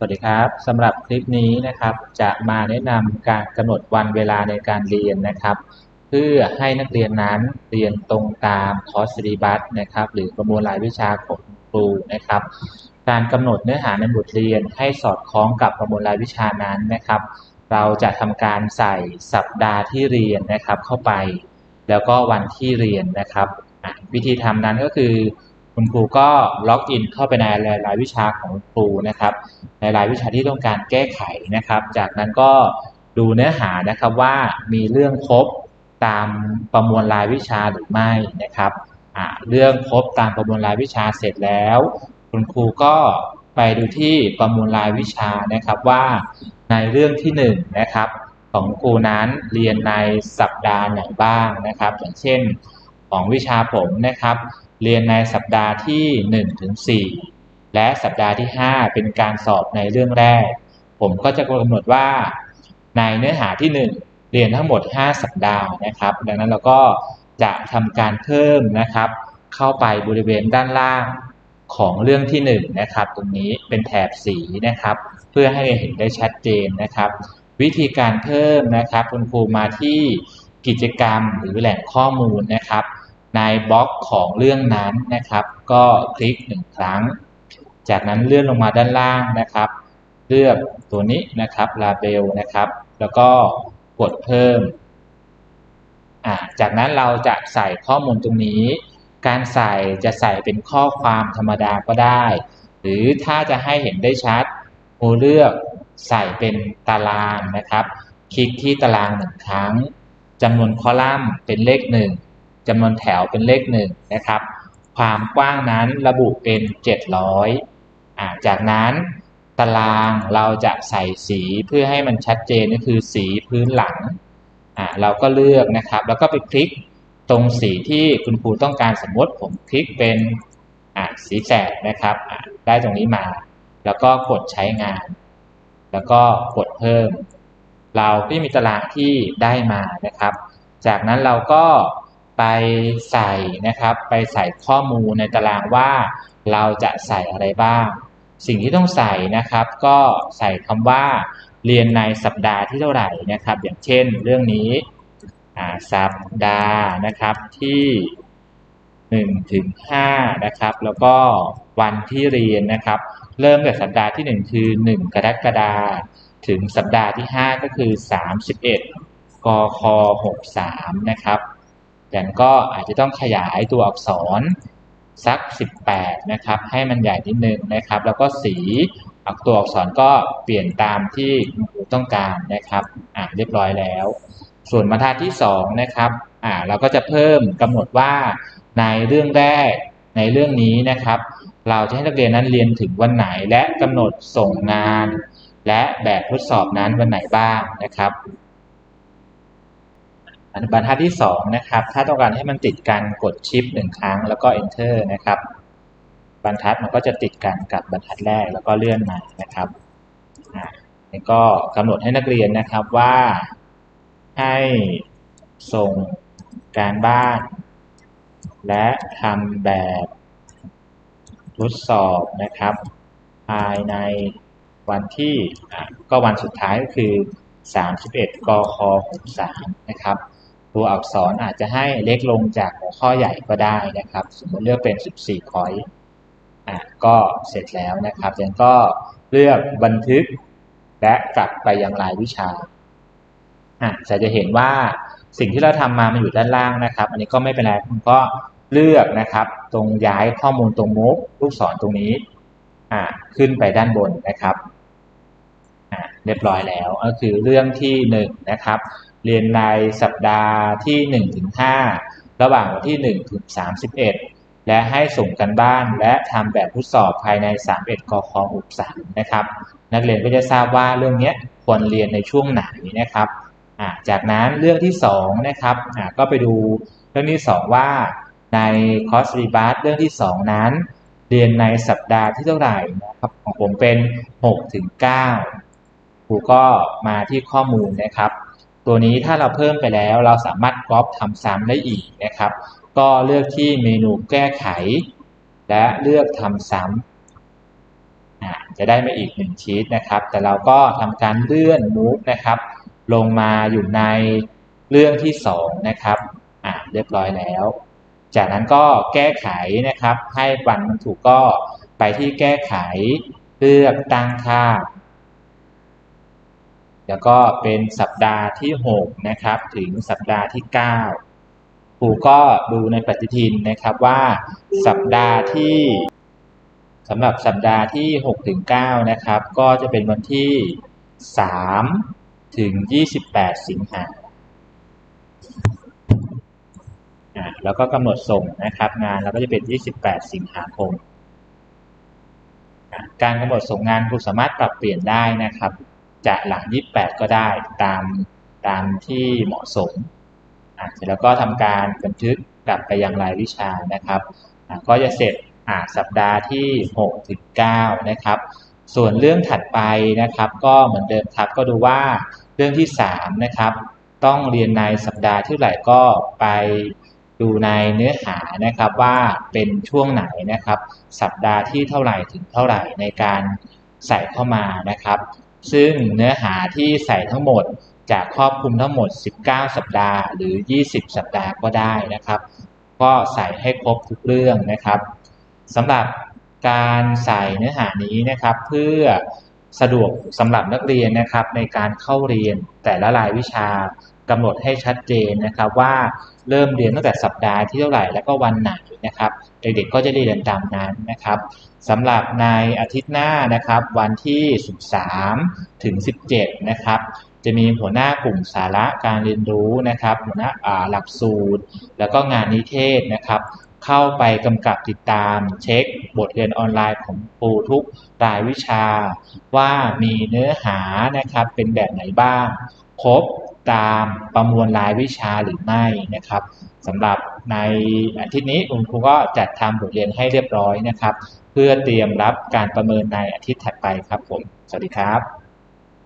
สวัสดีครับสำหรับคลิปนี้นะครับ จะมาแนะนำการกำหนดวันเวลาในการเรียนนะครับ เพื่อให้นักเรียนนั้นเรียนตรงตามคอร์สซิลิบัสนะครับ หรือประมวลรายวิชาของครูนะครับ การกำหนดเนื้อหาในบทเรียนให้สอดคล้องกับประมวลรายวิชานั้นนะครับ เราจะทำการใส่สัปดาห์ที่เรียนนะครับเข้าไป แล้วก็วันที่เรียนนะครับ วิธีทำนั้นก็คือ คุณครูก็ล็อกอินเข้าไปในรายวิชาของครูนะครับ ในรายวิชาที่ต้องการแก้ไขนะครับ จากนั้นก็ดูเนื้อหานะครับว่ามีเรื่องครบตามประมวลรายวิชาหรือไม่นะครับเรื่องครบตามประมวลรายวิชาเสร็จแล้ว คุณครูก็ไปดูที่ประมวลรายวิชานะครับว่าในเรื่องที่1นงนะครับของครูนั้นเรียนในสัปดาห์ไหนบ้างนะครับ อย่างเช่น ของวิชาผมนะครับ เรียนในสัปดาห์ที่1ถึง4และสัปดาห์ที่ 5 เป็นการสอบในเรื่องแรก ผมก็จะกำหนดว่า ในเนื้อหาที่ 1 เรียนทั้งหมด 5 สัปดาห์นะครับ ดังนั้นเราก็จะทำการเพิ่มนะครับ เข้าไปบริเวณด้านล่างของเรื่องที่1นะครับ ตรงนี้เป็นแถบสีนะครับ เพื่อให้เห็นได้ชัดเจนนะครับ วิธีการเพิ่มนะครับ คุณครูมาที่ กิจกรรมหรือแหล่งข้อมูลนะครับ ในบล็อกของเรื่องนั้นนะครับ ก็คลิกหนึ่งครั้ง จากนั้นเลื่อนลงมาด้านล่างนะครับ เลือกตัวนี้นะครับ label นะครับ แล้วก็กดเพิ่ม จากนั้นเราจะใส่ข้อมูลตรงนี้ การใส่จะใส่เป็นข้อความธรรมดาก็ได้ หรือถ้าจะให้เห็นได้ชัดครูเลือกใส่เป็นตารางนะครับ คลิกที่ตารางหนึ่งครั้ง จำนวนคอลัมน์เป็นเลขหนึ่งจำนวนแถวเป็นเลขหนึ่งนะครับ ความกว้างนั้นระบุเป็น 700อ่าจากนั้นตารางเราจะใส่สีเพื่อให้มันชัดเจนก็คือสีพื้นหลังอ่าเราก็เลือกนะครับ แล้วก็ไปคลิกตรงสีที่คุณครูต้องการสมมติผมคลิกเป็นอ่าสีแสดนะครับอ่าได้ตรงนี้มา แล้วก็กดใช้งาน แล้วก็กดเพิ่ม เราก็จะมีตารางที่ได้มานะครับ จากนั้นเราก็ไปใส่นะครับ ไปใส่ข้อมูลในตารางว่าเราจะใส่อะไรบ้าง สิ่งที่ต้องใส่นะครับ ก็ใส่คำว่าเรียนในสัปดาห์ที่เท่าไหร่นะครับ อย่างเช่นเรื่องนี้สัปดาห์นะครับที่1ถึง5นะครับ แล้วก็วันที่เรียนนะครับ เริ่มจากสัปดาห์ที่ 1 คือ 1 กรกฎาคม ถึงสัปดาห์ที่ 5 ก็คือ 31 กค 63 นะครับอย่ก็อาจจะต้องขยายตัวอักษรสัก 18 นะครับ ให้มันใหญ่นิดนึงนะครับ แล้วก็สีอักตัวอักษรก็เปลี่ยนตามที่ต้องการนะครับ อ่าเรียบร้อยแล้ว ส่วนบรรทัดที่ 2 นะครับ อ่าเราก็จะเพิ่มกำหนดว่าในเรื่องแรกในเรื่องนี้นะครับ เราจะให้นักเรียนนั้นเรียนถึงวันไหนและกำหนดส่งงาน และแบบทดสอบนั้นวันไหนบ้างนะครับบรรทัดที่2นะครับ ถ้าต้องการให้มันติดกันกดชิปหนึ่งครั้งแล้วก็ enter นะครับ บรรทัดมันก็จะติดกันกับบรรทัดแรกแล้วก็เลื่อนมานะครับนี่ก็กำหนดให้นักเรียนนะครับว่าให้ส่งการบ้าน และทำแบบทดสอบนะครับ ภายใน วันที่ก็วันสุดท้ายก็คือ 31กค63นะครับตัวอักษรอาจจะให้เล็กลงจากหัวข้อใหญ่ก็ได้นะครับ สมมติเลือกเป็น 14 คอยอะก็เสร็จแล้วนะครับยังก็เลือกบันทึกและกลับไปยังรายวิชาอะจะจะเห็นว่าสิ่งที่เราทำมามันอยู่ด้านล่างนะครับ อันนี้ก็ไม่เป็นไรคุณก็เลือกนะครับ ตรงย้ายข้อมูลตรงมุกลูกศรตรงนี้อ่าขึ้นไปด้านบนนะครับ เรียบร้อยแล้ว ก็คือเรื่องที่1นนะครับเรียนในสัปดาห์ที่1ถึง5ระหว่างวันที่1ถึง31 และให้ส่งกันบ้านและทำแบบทดสอบภายใน 31กค63นะครับ นักเรียนก็จะทราบว่าเรื่องนี้ควรเรียนในช่วงไหนนะครับจากนั้นเรื่องที่2นะครับก็ไปดูเรื่องที่ 2 ว่าในคอร์สรีบัสเรื่องที่ 2 นั้น เรียนในสัปดาห์ที่เท่าไหร่นะครับของผมเป็น6ถึง9 ครูก็มาที่ข้อมูลนะครับ ตัวนี้ถ้าเราเพิ่มไปแล้วเราสามารถก๊อปทำซ้ำได้อีกนะครับ ก็เลือกที่เมนูแก้ไข และเลือกทำซ้ำจะได้มาอีกหนึ่งชีตนะครับ แต่เราก็ทำการเลื่อน move นะครับ ลงมาอยู่ในเรื่องที่สองนะครับอ่าเรียบร้อยแล้ว จากนั้นก็แก้ไขนะครับ ให้วันมันถูกก็ไปที่แก้ไข เลือกตั้งค่า แล้วก็เป็นสัปดาห์ที่ 6 นะครับ ถึงสัปดาห์ที่ 9 ครูก็ดูในปฏิทินนะครับว่าสัปดาห์ที่สำหรับสัปดาห์ที่ 6 ถึง 9 นะครับ ก็จะเป็นวันที่ 3 ถึง 28 สิงหาอ่าแล้วก็กำหนดส่งนะครับงานเราก็จะเป็น 28 สิงหาคม การกำหนดส่งงานครูสามารถปรับเปลี่ยนได้นะครับ จะหลัง28 ก็ได้ตามตามที่เหมาะสมอ่าเสร็จแล้วก็ทำการบันทึกกลับไปยังรายวิชานะครับก็จะเสร็จอ่าสัปดาห์ที่ 6 ถึง 9 นะครับ ส่วนเรื่องถัดไปนะครับ ก็เหมือนเดิมครับก็ดูว่าเรื่องที่ 3 นะครับ ต้องเรียนในสัปดาห์ที่ไหร่ก็ไปดูในเนื้อหานะครับว่าเป็นช่วงไหนนะครับ สัปดาห์ที่เท่าไหร่ถึงเท่าไหร่ในการใส่เข้ามานะครับ ซึ่งเนื้อหาที่ใส่ทั้งหมดจะครอบคลุมทั้งหมด 19 สัปดาห์ หรือ 20 สัปดาห์ก็ได้นะครับ ก็ใส่ให้ครบทุกเรื่องนะครับสำหรับการใส่เนื้อหานี้นะครับ เพื่อสะดวกสำหรับนักเรียนนะครับ ในการเข้าเรียนแต่ละรายวิชากำหนดให้ชัดเจนนะครับว่าเริ่มเรียนตั้งแต่สัปดาห์ที่เท่าไหร่แล้วก็วันไหนนะครับ เด็กๆก็จะเรียนตามนั้นนะครับสำหรับในอาทิตย์หน้านะครับ วันที่ 13 ถึง 17 นะครับ จะมีหัวหน้ากลุ่มสาระการเรียนรู้นะครับ หัวหน้าหลักสูตร แล้วก็งานนิเทศนะครับเข้าไปกำกับติดตามเช็คบทเรียนออนไลน์ของครูทุกรายวิชา ว่ามีเนื้อหานะครับเป็นแบบไหนบ้าง ครบ ตามประมวลรายวิชาหรือไม่นะครับสำหรับในอาทิตย์นี้คุณครูก็จัดทำบทเรียนให้เรียบร้อยนะครับ เพื่อเตรียมรับการประเมินในอาทิตย์ถัดไปครับผม สวัสดีครับ